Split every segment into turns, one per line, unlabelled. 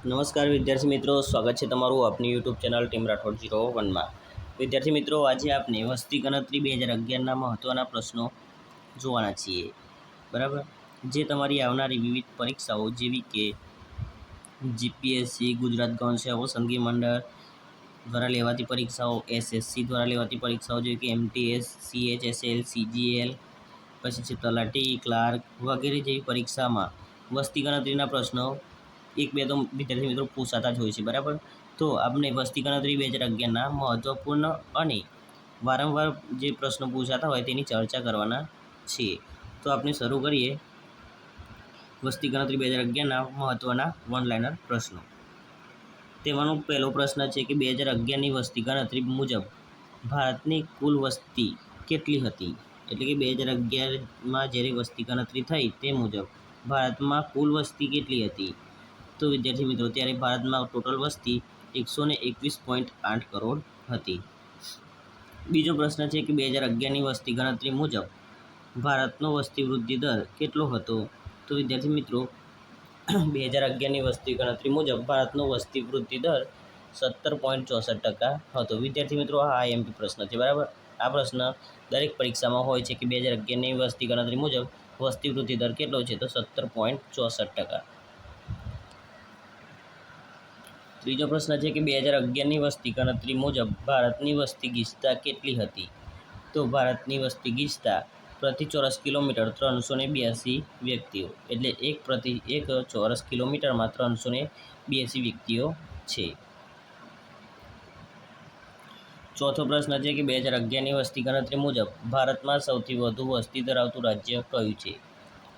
નમસ્કાર વિદ્યાર્થી મિત્રો, સ્વાગત છે તમારું આપની YouTube channel team Rathod zero વનમાં. વિદ્યાર્થી મિત્રો, આજે આપણે વસ્તી ગણતરી બે હજાર અગિયારના મહત્ત્વના પ્રશ્નો જોવાના છીએ. બરાબર? જે તમારી આવનારી વિવિધ પરીક્ષાઓ જેવી કે જીપીએસસી, ગુજરાત ગૌણ સેવા પસંદગી મંડળ દ્વારા લેવાતી પરીક્ષાઓ, એસએસસી દ્વારા લેવાતી પરીક્ષાઓ જેવી કે એમટીએસ, સીએચએસએલ, સીજીએલ, પછી છે તલાટી, ક્લાર્ક વગેરે જેવી પરીક્ષામાં વસ્તી ગણતરીના પ્રશ્નો એક, બે તો વિદ્યાર્થી મિત્રો પૂછાતા જ હોય છે, બરાબર? તો આપણે વસ્તી ગણતરી બે હજાર અગિયારના મહત્ત્વપૂર્ણ અને વારંવાર જે પ્રશ્નો પૂછાતા હોય તેની ચર્ચા કરવાના છીએ. તો આપણે શરૂ કરીએ વસ્તી ગણતરી બે હજાર અગિયારના મહત્ત્વના વન લાઇનર પ્રશ્નો. તેમાંનો પહેલો પ્રશ્ન છે કે બે હજાર અગિયારની વસ્તી ગણતરી મુજબ ભારતની કુલ વસ્તી કેટલી હતી? એટલે કે બે હજાર અગિયારમાં જ્યારે વસ્તી ગણતરી થઈ તે મુજબ ભારતમાં કુલ વસ્તી કેટલી હતી? તો વિદ્યાર્થી મિત્રો, ત્યારે ભારતમાં ટોટલ વસ્તી એકસો ને એકવીસ પોઈન્ટ આઠ કરોડ હતી. બીજો પ્રશ્ન છે કે બે હજાર અગિયારની વસ્તી ગણતરી મુજબ ભારતનો વસ્તી વૃદ્ધિ દર કેટલો હતો? તો વિદ્યાર્થી મિત્રો, બે હજાર અગિયારની વસ્તી ગણતરી મુજબ ભારતનો વસ્તી વૃદ્ધિ દર સત્તર પોઈન્ટ ચોસઠ ટકા હતો. વિદ્યાર્થી મિત્રો, આ આઈએમપી પ્રશ્ન છે, બરાબર? આ પ્રશ્ન દરેક પરીક્ષામાં હોય છે કે બે હજાર અગિયારની વસ્તી ગણતરી મુજબ વસ્તી વૃદ્ધિ દર કેટલો છે? તો સત્તર પોઈન્ટ ચોસઠ ટકા. ત્રીજો પ્રશ્ન છે કે બે હજાર અગિયારની વસ્તી ગણતરી મુજબ ભારતની વસ્તી ગીચતા કેટલી હતી? તો ભારતની વસ્તી ગીચતા પ્રતિ ચોરસ કિલોમીટર ત્રણસો ને બ્યાસી વ્યક્તિઓ, એટલે એક પ્રતિ એક ચોરસ કિલોમીટરમાં ત્રણસો ને બ્યાસી વ્યક્તિઓ છે. ચોથો પ્રશ્ન છે કે બે હજાર અગિયારની વસ્તી ગણતરી મુજબ ભારતમાં સૌથી વધુ વસ્તી ધરાવતું રાજ્ય કયું છે?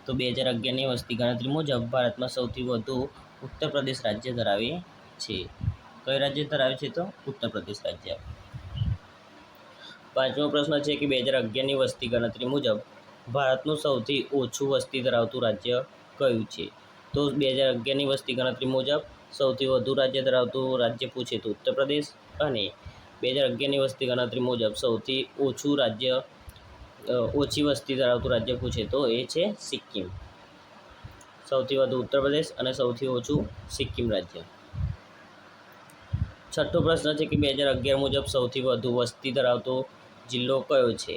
તો બે હજાર અગિયારની વસ્તી ગણતરી મુજબ ભારતમાં સૌથી વધુ ઉત્તર પ્રદેશ રાજ્ય ધરાવે છે. કઈ રાજ્ય ધરાવે છે તો? ઉત્તર પ્રદેશ રાજ્ય. પાંચમો પ્રશ્ન છે કે બે હજાર અગિયારની વસ્તી ગણતરી મુજબ ભારતનું સૌથી ઓછું વસ્તી ધરાવતું રાજ્ય કયું છે? તો બે હજાર અગિયારની વસ્તી ગણતરી મુજબ સૌથી વધુ રાજ્ય ધરાવતું રાજ્ય પૂછે તો ઉત્તર પ્રદેશ અને બે હજાર અગિયારની વસ્તી ગણતરી મુજબ સૌથી ઓછું રાજ્ય ઓછી વસ્તી ધરાવતું રાજ્ય પૂછે તો એ છે સિક્કિમ. સૌથી વધુ ઉત્તર પ્રદેશ અને સૌથી ઓછું સિક્કિમ રાજ્ય. છઠ્ઠો પ્રશ્ન છે કે બે હજાર અગિયાર મુજબ સૌથી વધુ વસ્તી ધરાવતો જિલ્લો કયો છે?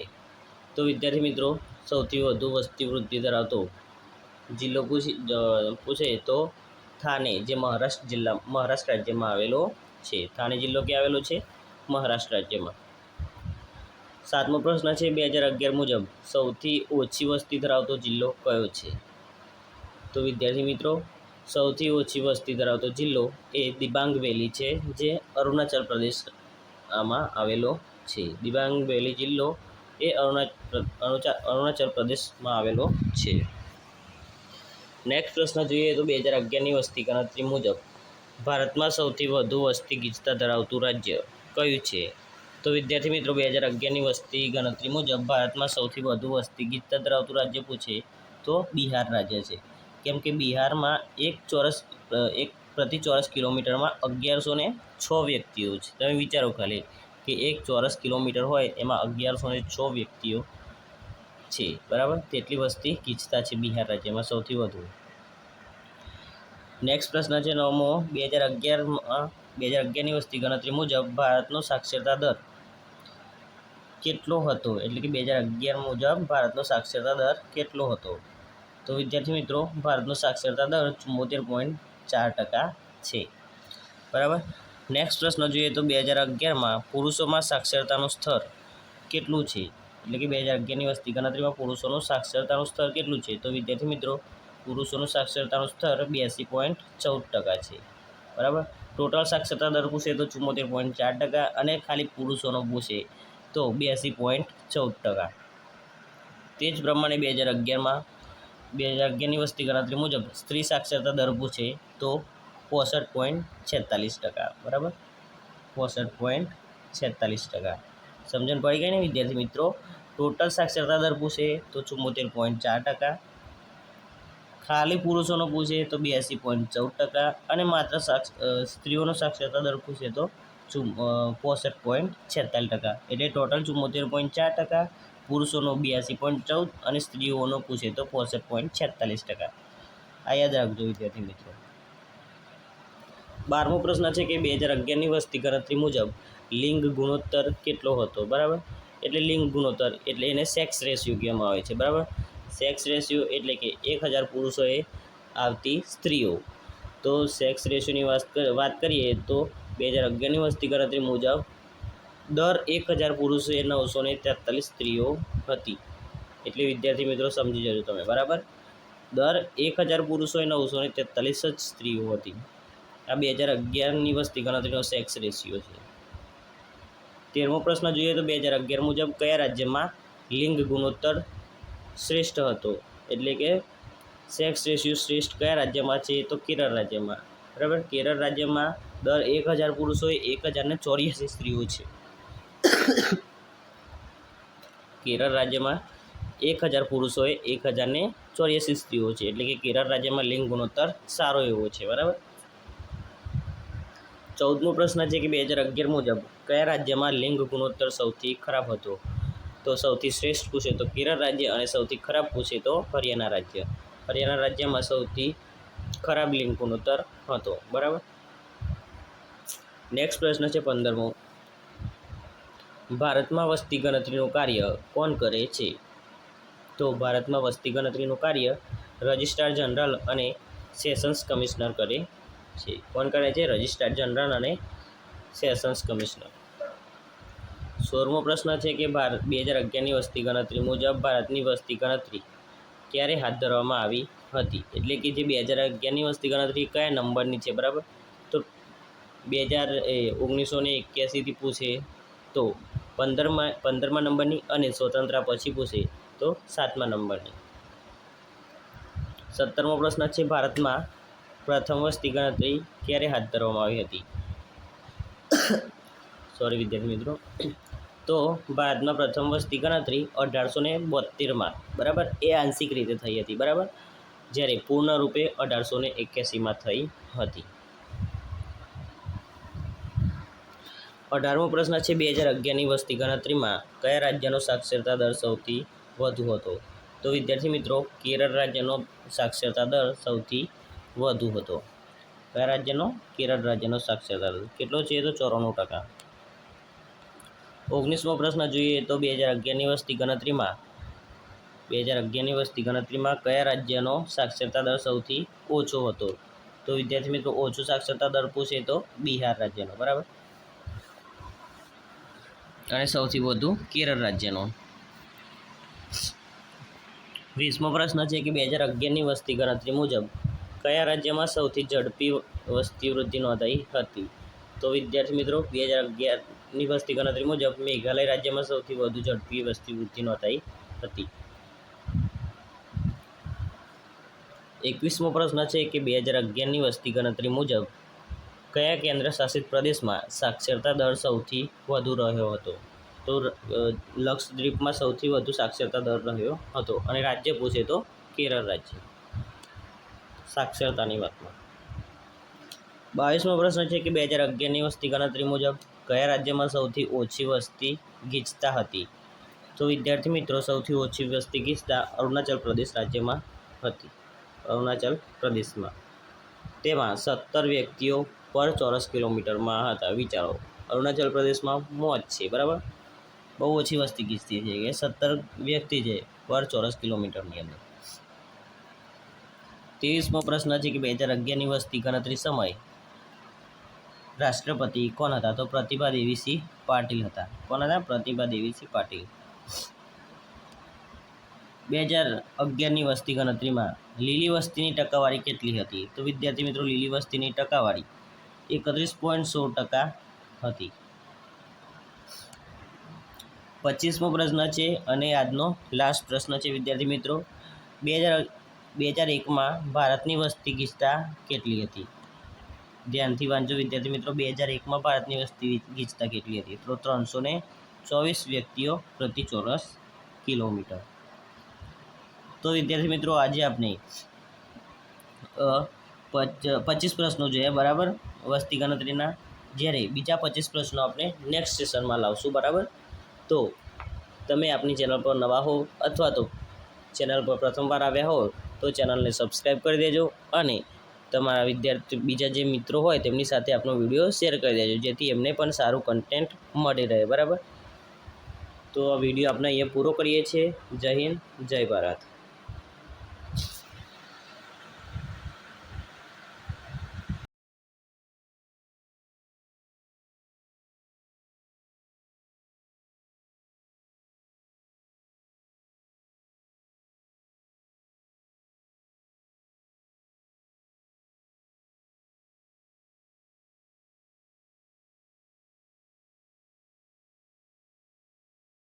તો વિદ્યાર્થી મિત્રો, સૌથી વધુ વસ્તી વૃદ્ધિ ધરાવતો જિલ્લો પૂછી પૂછે તો થાને, જે મહારાષ્ટ્ર જિલ્લા, મહારાષ્ટ્ર રાજ્યમાં આવેલો છે. થાને જિલ્લો ક્યાં આવેલો છે? મહારાષ્ટ્ર રાજ્યમાં. સાતમો પ્રશ્ન છે, બે હજાર અગિયાર મુજબ સૌથી ઓછી વસ્તી ધરાવતો જિલ્લો કયો છે? તો વિદ્યાર્થી મિત્રો સૌથી ઓછી વસ્તી ધરાવતો જિલ્લો એ દિબાંગ વેલી છે, જે અરુણાચલ પ્રદેશ આમાં આવેલો છે. દિબાંગ વેલી જિલ્લો એ અરુણાચલ અરુણાચલ પ્રદેશમાં આવેલો છે. નેક્સ્ટ પ્રશ્ન જોઈએ તો બે હજાર અગિયારની વસ્તી ગણતરી મુજબ, ભારતમાં સૌથી વધુ વસ્તી ગીચતા ધરાવતું રાજ્ય કયું છે? તો વિદ્યાર્થી મિત્રો, બે હજાર અગિયારની વસ્તી ગણતરી મુજબ ભારતમાં સૌથી વધુ વસ્તી ગીચતા ધરાવતું રાજ્ય પૂછે તો બિહાર રાજ્ય છે. કેમ કે બિહારમાં એક ચોરસ એક પ્રતિ ચોરસ કિલોમીટરમાં અગિયારસો ને છ વ્યક્તિઓ છે. તમે વિચારો ખાલી કે એક ચોરસ કિલોમીટર હોય, એમાં અગિયારસો ને છ વ્યક્તિઓ છે. બરાબર? તેટલી વસ્તી ગીચતા છે બિહાર રાજ્યમાં સૌથી વધુ. નેક્સ્ટ પ્રશ્ન છે નવમો. બે હજાર અગિયારમાં, બે હજાર અગિયારની વસ્તી ગણતરી મુજબ ભારતનો સાક્ષરતા દર કેટલો હતો? એટલે કે બે હજાર અગિયાર મુજબ ભારતનો સાક્ષરતા દર કેટલો હતો? તો વિદ્યાર્થી મિત્રો, ભારતનો સાક્ષરતા દર ચુમ્મોતેર પોઈન્ટ ચાર ટકા છે. બરાબર? નેક્સ્ટ પ્રશ્ન જોઈએ તો બે હજાર અગિયારમાં પુરુષોમાં સાક્ષરતાનું સ્તર કેટલું છે? એટલે કે બે હજાર અગિયારની વસ્તી ગણતરીમાં પુરુષોનું સાક્ષરતાનું સ્તર કેટલું છે? તો વિદ્યાર્થી મિત્રો, પુરુષોનું સાક્ષરતાનું સ્તર બ્યાસી પોઈન્ટ ચૌદ ટકા છે. બરાબર? ટોટલ સાક્ષરતા દર પૂછે તો ચુંમોતેર પોઈન્ટ ચાર ટકા અને ખાલી પુરુષોનો પૂછે તો બ્યાસી પોઈન્ટ ચૌદ ટકા. તે જ પ્રમાણે બે હજાર અગિયારમાં બે હજાર અગિયારની વસ્તી ગણતરી મુજબ સ્ત્રી સાક્ષરતા દર પૂછે તો પોસઠ પોઈન્ટ છેતાલીસ ટકા, બરાબર? પોસઠ પોઈન્ટ છેતાલીસ ટકા. સમજણ પડી ગઈ ને, વિદ્યાર્થી મિત્રો? ટોટલ સાક્ષરતા દર પૂછે તો ચુમ્મોતેર પોઈન્ટ ચાર ટકા. ખાલી પુરુષોનો પૂછે તો બ્યાસી પોઈન્ટ ચૌદ ટકા અને માત્ર સાક્ષ સ્ત્રીઓનો સાક્ષરતા દર પૂછે તો ચુમ પોસઠ પોઈન્ટ છેતાલીસ ટકા. એટલે ટોટલ ચુમ્મોતેર પોઈન્ટ ચાર ટકા. પુરુષોનો બ્યાસી પોઈન્ટ ચૌદ અને સ્ત્રીઓનો પૂછે તો પોસઠ પોઈન્ટ છેતાલીસ ટકા. આ યાદ રાખજો, વિદ્યાર્થી મિત્રો. બારમો પ્રશ્ન છે કે બે હજાર અગિયારની વસ્તી ગણતરી મુજબ લિંગ ગુણોત્તર કેટલો હતો? બરાબર? એટલે લિંગ ગુણોત્તર એટલે એને સેક્સ રેશિયો કહેવામાં આવે છે. બરાબર? સેક્સ રેશિયો એટલે કે એક હજાર પુરુષોએ આવતી સ્ત્રીઓ. તો સેક્સ રેશિયોની વાત વાત કરીએ તો બે હજાર અગિયારની વસ્તી ગણતરી મુજબ દર એક હજાર પુરુષોએ નવસો ને તેતાલીસ સ્ત્રીઓ હતી. એટલે વિદ્યાર્થી મિત્રો સમજી જજો તમે, બરાબર? દર એક હજાર પુરુષોએ નવસો ને તેતાલીસ જ સ્ત્રીઓ હતી. આ બે હજાર અગિયારની વસ્તી ગણતરીનો સેક્સ રેશિયો છે. તેરમો પ્રશ્ન જોઈએ તો બે હજાર અગિયાર મુજબ કયા રાજ્યમાં લિંગ ગુણોત્તર શ્રેષ્ઠ હતો? એટલે કે સેક્સ રેશિયો શ્રેષ્ઠ કયા રાજ્યમાં છે તો કેરળ રાજ્યમાં. બરાબર? કેરળ રાજ્યમાં દર એક હજાર પુરુષોએ એક હજારને ચોર્યાસી સ્ત્રીઓ છે. કેરળ રાજ્યમાં એક હજાર પુરુષોએ એક હજારને ચોર્યાસી સ્ત્રીઓ છે. એટલે કે કેરળ રાજ્યમાં લિંગ ગુણોત્તર સારો એવો છે. બરાબર? ચૌદમો પ્રશ્ન છે કે બે હજાર અગિયાર મુજબ કયા રાજ્યમાં લિંગ ગુણોત્તર સૌથી ખરાબ હતો? તો સૌથી શ્રેષ્ઠ પૂછે તો કેરળ રાજ્ય અને સૌથી ખરાબ પૂછે તો હરિયાણા રાજ્ય. હરિયાણા રાજ્યમાં સૌથી ખરાબ લિંગ ગુણોત્તર હતો. બરાબર? નેક્સ્ટ પ્રશ્ન છે પંદરમો. ભારતમાં વસ્તી ગણતરીનું કાર્ય કોણ કરે છે? તો ભારતમાં વસ્તી ગણતરીનું કાર્ય રજિસ્ટ્રાર જનરલ અને સેશન્સ કમિશનર કરે છે. કોણ કરે છે? રજિસ્ટ્રાર જનરલ અને સેશન્સ કમિશનર. સોળમો પ્રશ્ન છે કે ભારત બે હજાર અગિયારની વસ્તી ગણતરી મુજબ ભારતની વસ્તી ગણતરી ક્યારે હાથ ધરવામાં આવી હતી? એટલે કે જે બે હજાર અગિયારની વસ્તી ગણતરી કયા નંબરની છે? બરાબર? તો બે હજાર ઓગણીસો ને એક્યાસીથી પૂછે તો પંદરમાં પંદરમા નંબરની અને સ્વતંત્રતા પછી પૂછે તો સાતમા નંબરની. સત્તરમો પ્રશ્ન છે, ભારતમાં પ્રથમ વસ્તી ગણતરી ક્યારે હાથ ધરવામાં આવી હતી? સોરી વિદ્યાર્થી મિત્રો. તો ભારતમાં પ્રથમ વસ્તી ગણતરી અઢારસો ને બોતેરમાં બરાબર? એ આંશિક રીતે થઈ હતી, બરાબર? જ્યારે પૂર્ણ રૂપે અઢારસો ને એક્યાસીમાં થઈ હતી. અઢારમો પ્રશ્ન છે, બે હજાર અગિયારની વસ્તી ગણતરીમાં કયા રાજ્યનો સાક્ષરતા દર સૌથી વધુ હતો? તો વિદ્યાર્થી મિત્રો, કેરળ રાજ્યનો સાક્ષરતા દર સૌથી વધુ હતો. કયા રાજ્યનો? કેરળ રાજ્યનો સાક્ષરતા દર. કેટલો છે તો ચોરાણું ટકા. ઓગણીસમો પ્રશ્ન જોઈએ તો બે હજાર અગિયારની વસ્તી ગણતરીમાં, બે હજાર અગિયારની વસ્તી ગણતરીમાં કયા રાજ્યનો સાક્ષરતા દર સૌથી ઓછો હતો? તો વિદ્યાર્થી મિત્રો, ઓછો સાક્ષરતા દર પૂછે તો બિહાર રાજ્યનો, બરાબર? અને સૌથી વધુ કેરળ રાજ્યનો. વીસમો પ્રશ્ન છે કે બે હજાર અગિયારની વસ્તી ગણતરી મુજબ કયા રાજ્યમાં સૌથી ઝડપી વસ્તી વૃદ્ધિ નોંધાઈ હતી? તો વિદ્યાર્થી મિત્રો, બે હજાર અગિયારની વસ્તી ગણતરી મુજબ મેઘાલય રાજ્યમાં સૌથી વધુ ઝડપી વસ્તી વૃદ્ધિ નોંધાઈ હતી. એકવીસમો પ્રશ્ન છે કે બે હજાર અગિયારની વસ્તી ગણતરી મુજબ કયા કેન્દ્ર શાસિત પ્રદેશમાં સાક્ષરતા દર સૌથી વધુ રહ્યો હતો? તો લક્ષદ્વીપમાં સૌથી વધુ સાક્ષરતા દર રહ્યો હતો અને રાજ્ય પૂછે તો કેરળ રાજ્ય. સાક્ષરતાની વાતમાં. બાવીસમો પ્રશ્ન છે કે બે હજાર અગિયારની વસ્તી ગણતરી મુજબ કયા રાજ્યમાં સૌથી ઓછી વસ્તી ગીચતા હતી? તો વિદ્યાર્થી મિત્રો, સૌથી ઓછી વસ્તી ગીચતા અરુણાચલ પ્રદેશ રાજ્યમાં હતી. અરુણાચલ પ્રદેશમાં. તેમાં સત્તર વ્યક્તિઓ પર ચોરસ કિલોમીટરમાં હતા. વિચારો, અરુણાચલ પ્રદેશમાં મોજ છે, બરાબર? બહુ ઓછી વસ્તી ગીચતી છે કે સત્તર વ્યક્તિ છે પર ચોરસ કિલોમીટરની અંદર. ત્રેવીસમો પ્રશ્ન છે કે બે હજાર અગિયારની વસ્તી ગણતરી સમય. રાષ્ટ્રપતિ કોણ હતા? તો પ્રતિભા દેવીસિંહ પાટીલ હતા. કોણ હતા? પ્રતિભા દેવીસિંહ પાટીલ. બે હજાર અગિયારની વસ્તી ગણતરીમાં લીલી વસ્તીની ટકાવારી કેટલી હતી? તો વિદ્યાર્થી મિત્રો, લીલી વસ્તીની ટકાવારી એકત્રીસ પોઈન્ટ સોળ ટકા હતી. પચીસમો પ્રશ્ન છે અને આજનો લાસ્ટ પ્રશ્ન છે, વિદ્યાર્થી મિત્રો. બે હજાર બે હજાર એકમાં ભારતની વસ્તી ગીચતા કેટલી હતી? ધ્યાનથી વાંચો વિદ્યાર્થી મિત્રો, બે હજાર એકમાં ભારતની વસ્તી ગીચતા કેટલી હતી? તો ત્રણસો ને ચોવીસ વ્યક્તિઓ પ્રતિ ચોરસ કિલોમીટર. તો વિદ્યાર્થી મિત્રો, આજે આપણે પચીસ પ્રશ્નો જોઈએ, બરાબર? વસ્તી ગણતરીના. જ્યારે બીજા પચીસ પ્રશ્નો આપણે નેક્સ્ટ સેશનમાં લાવશું, બરાબર? તો તમે આપણી ચેનલ પર નવા હો અથવા તો ચેનલ પર પ્રથમવાર આવ્યા હો, તો ચેનલને સબસ્ક્રાઈબ કરી દેજો અને તમારા વિદ્યાર્થી, બીજા જે મિત્રો હોય તેમની સાથે આપનો વીડિયો શેર કરી દેજો, જેથી એમને પણ સારું કન્ટેન્ટ મળી રહે, બરાબર? તો આ વીડિયો આપણે અહીંયા પૂરો કરીએ છીએ. જય હિન્દ, જય ભારત.